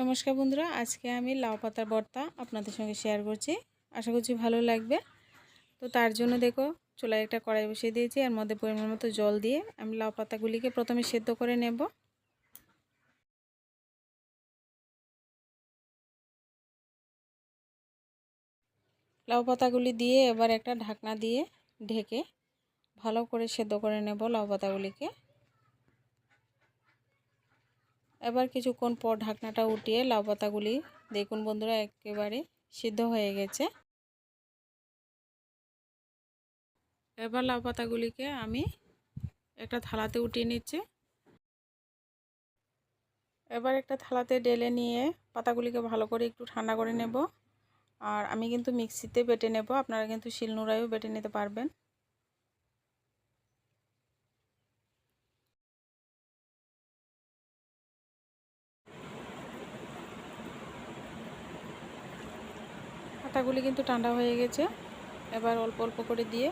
নমস্কার বন্ধুরা, আজকে আমি লাউ পাতার ভর্তা আপনাদের সঙ্গে শেয়ার করছি। আশা করছি ভালো লাগবে। তো তার জন্য দেখো, চুলায় একটা কড়াই বসিয়ে দিয়েছি, এর মধ্যে পরিমাণ মতো জল দিয়ে আমি লাউ পাতাগুলিকে প্রথমে সেদ্ধ করে নেব। লাউ পাতাগুলি দিয়ে এবার একটা ঢাকনা দিয়ে ঢেকে ভালো করে সেদ্ধ করে নেব লাউ পাতাগুলিকে। এবার কিছুক্ষণ পর ঢাকনাটা উঠিয়ে লাউ পাতাগুলি, দেখুন বন্ধুরা, একেবারে সিদ্ধ হয়ে গেছে। এবার লাউ পাতাগুলিকে আমি একটা থালাতে উঠিয়ে নিচ্ছি। এবার একটা থালাতে ডেলে নিয়ে পাতাগুলিকে ভালো করে একটু ঠান্ডা করে নেব। আর আমি কিন্তু মিক্সিতে বেটে নেব, আপনারা কিন্তু শিলনোড়ায়ও বেটে নিতে পারবেন। পাতাগুলি কিন্তু ঠান্ডা হয়ে গেছে। এবার অল্প অল্প করে দিয়ে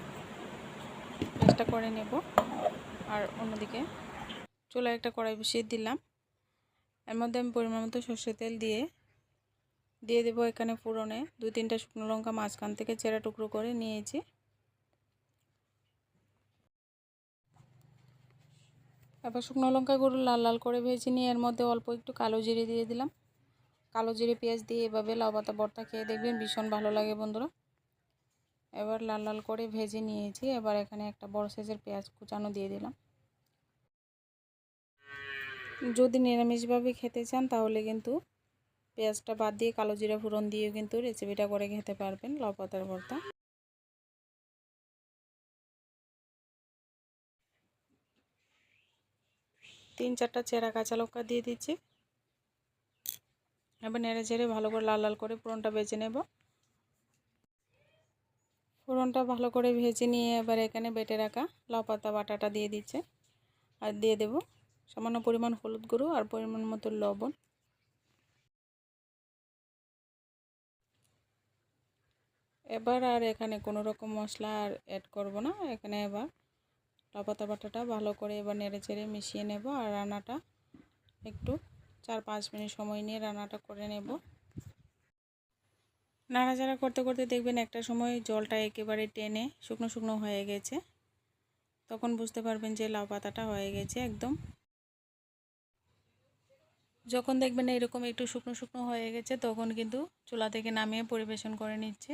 পেস্টটা করে নেব। আর অন্যদিকে চুলায় একটা কড়াই বসিয়ে দিলাম। এর মধ্যে আমি পরিমাণ মতো সর্ষের তেল দিয়ে দিয়ে দেবো এখানে ফুরনে দু তিনটা শুকনো লঙ্কা মাঝখান থেকে চেরা টুকরো করে নিয়েছি। এবার শুকনো লঙ্কাগুলো লাল লাল করে ভেজে নিয়ে এর মধ্যে অল্প একটু কালো জিরে দিয়ে দিলাম। কালো জিরে পেঁয়াজ দিয়ে এভাবে লাউ পাতা ভর্তা খেয়ে দেখবেন ভীষণ ভালো লাগে বন্ধুরা। এবার লাল লাল করে ভেজে নিয়েছি। এবার এখানে একটা বড় সাইজের পেঁয়াজ কুচানো দিয়ে দিলাম। যদি নিরামিষভাবে খেতে চান তাহলে কিন্তু পেঁয়াজটা বাদ দিয়ে কালো জিরা ফোড়ন দিয়ে কিন্তু রেসিপিটা করে খেতে পারবেন, লাউ পাতার ভর্তা তিন চারটা চেরা কাঁচা লঙ্কা দিয়ে দিচ্ছি। এবার নেড়ে চেড়ে ভালো করে লাল লাল করে ফোড়নটা বেজে নেব। ফোড়নটা ভালো করে ভেজে নিয়ে এবার এখানে বেটে রাখা লাউ পাতা বাটাটা দিয়ে দিচ্ছে। আর দিয়ে দেব সামান্য পরিমাণ হলুদ গুঁড়ো আর পরিমাণ মতো লবণ। এবার আর এখানে কোনো রকম মশলা আর অ্যাড করব না। এখানে এবার লাউ পাতা বাটাটা ভালো করে এবার নেড়ে চেড়ে মিশিয়ে নেব। আর রান্নাটা একটু চার পাঁচ মিনিট সময় নিয়ে রান্নাটা করে নেব। নাড়াচাড়া করতে করতে দেখবেন একটা সময় জলটা একেবারে টেনে শুকনো শুকনো হয়ে গেছে। তখন বুঝতে পারবেন যে লাউ পাতাটা হয়ে গেছে একদম। যখন দেখবেন এরকম একটু শুকনো শুকনো হয়ে গেছে, তখন কিন্তু চুলা থেকে নামিয়ে পরিবেশন করে নিচ্ছে।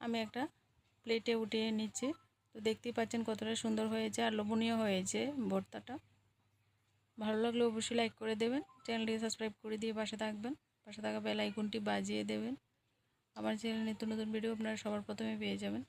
আমি একটা প্লেটে উঠিয়ে নিচ্ছি। তো দেখতেই পাচ্ছেন কতটা সুন্দর হয়েছে আর লোভনীয় হয়েছে ভর্তাটা। ভালো লাগলে অবশ্যই লাইক করে দেবেন। চ্যানেলটি সাবস্ক্রাইব করে দিয়ে পাশে থাকবেন। পাশে থাকা বেল আইকনটি বাজিয়ে দেবেন। আমার চ্যানেল নিত্য নতুন ভিডিও আপনারা সবার প্রথমে পেয়ে যাবেন।